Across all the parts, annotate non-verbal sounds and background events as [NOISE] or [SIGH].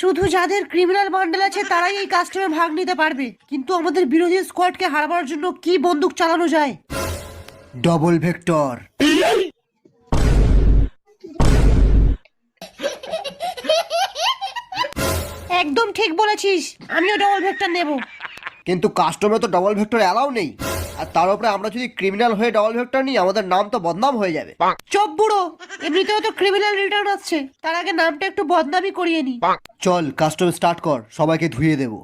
শুধু যাদের criminal bundle আছে তারাই এই কাস্টমে ভাগ নিতে পারবে। কিন্তু আমাদের বিরোধী স্কোয়াডকে হারাবার জন্য কি বন্দুক চালানো যায়? ডবল ভেক্টর একদম ঠিক বলেছিস আমিও ডবল ভেক্টর নেব। কিন্তু কাস্টমে তো ডবল ভেক্টর অ্যালাউ নেই। আর তার উপরে আমরা যদি ক্রিমিনাল হয়ে ডবল ভেক্টর নিই আমাদের নাম তো বদনাম হয়ে যাবে। চপ বুড়ো এমনিতেও তো ক্রিমিনাল রিটার্ন আসছে তার আগে নামটা একটু বদনামি করিয়ে নি। চল কাস্টম স্টার্ট কর সবাইকে ধুয়ে দেব।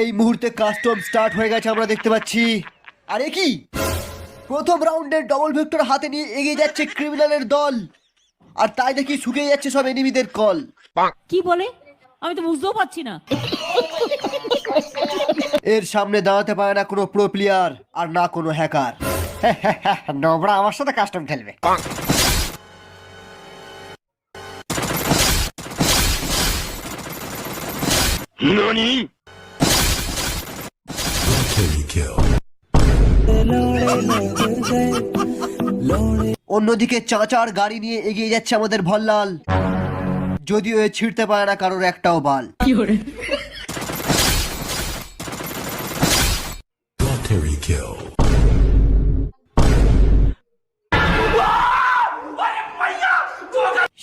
এই মুহূর্তে কাস্টম স্টার্ট হয়ে গেছে আমরা দেখতে পাচ্ছি। আরে কি? প্রথম রাউন্ডের ডবল ভেক্টর হাতে নিয়ে এগিয়ে যাচ্ছে ক্রিমিনালের দল। আর তাই দেখি শুকিয়ে যাচ্ছে সব এনিমিদের কল। কি বলে? আমি তো বুঝতেও পারছি না। এর সামনে দাঁড়াতে পারে না কোনো প্রো প্লেয়ার আর না কোনো হ্যাকার [LAUGHS] নোবরা আমার সাথে কাস্টম খেলবে। অন্যদিকে চাচার গাড়ি নিয়ে এগিয়ে যাচ্ছে আমাদের ভল্লাল। যদিও এ ছিঁড়তে পারে না কারোর একটাও বাল.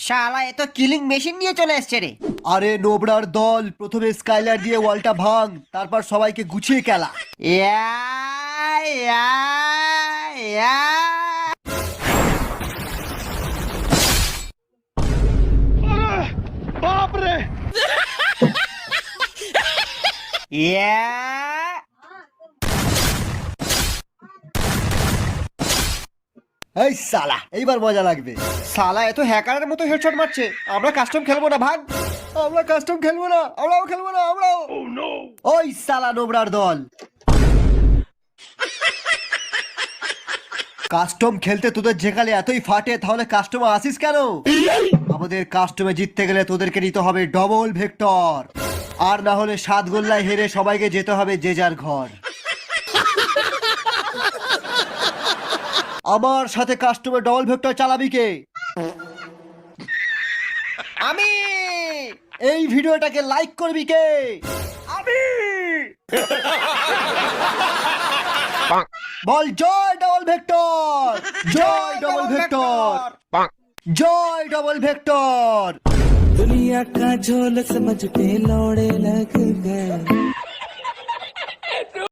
শালা, এ তো কিলিং মেশিন নিয়ে চলে এসছে রে। আরে নোবরার দল প্রথমে স্কাইলার দিয়ে ওয়ালটা ভাঙ তারপর সবাইকে গুছিয়ে খেলা ইয়া, ইয়া, ইয়া। ইয়া। এই সালা এইবার মজা লাগবে সালা এত হ্যাকারের মতো হেডশট মারছে আমরা কাস্টম খেলব না ভাগ আমরা কাস্টম খেলব না আমরাও খেলব না আমরাও। ওই সালা নোবরার দল। কাস্টম খেলতে তোদের যেখানে এতই ফাটে তাহলে কাস্টমে আসিস কেন? আমাদের কাস্টমে জিততে গেলে তোদেরকে নিতে হবে ডবল ভেক্টর আর না হলে সাত গোল্লায় হেরে সবাইকে যেতে হবে যে যার ঘর। আমার সাথে কাস্টমে ডবল ভেক্টর চালাবি কে? আমি এই ভিডিওটাকে লাইক করবি কে আমি বল জয় ডবল ভেক্টর জয় ডবল ভেক্টর জয় ডবল ভেক্টর दुनिया का झोल समझ के लौड़े लग गए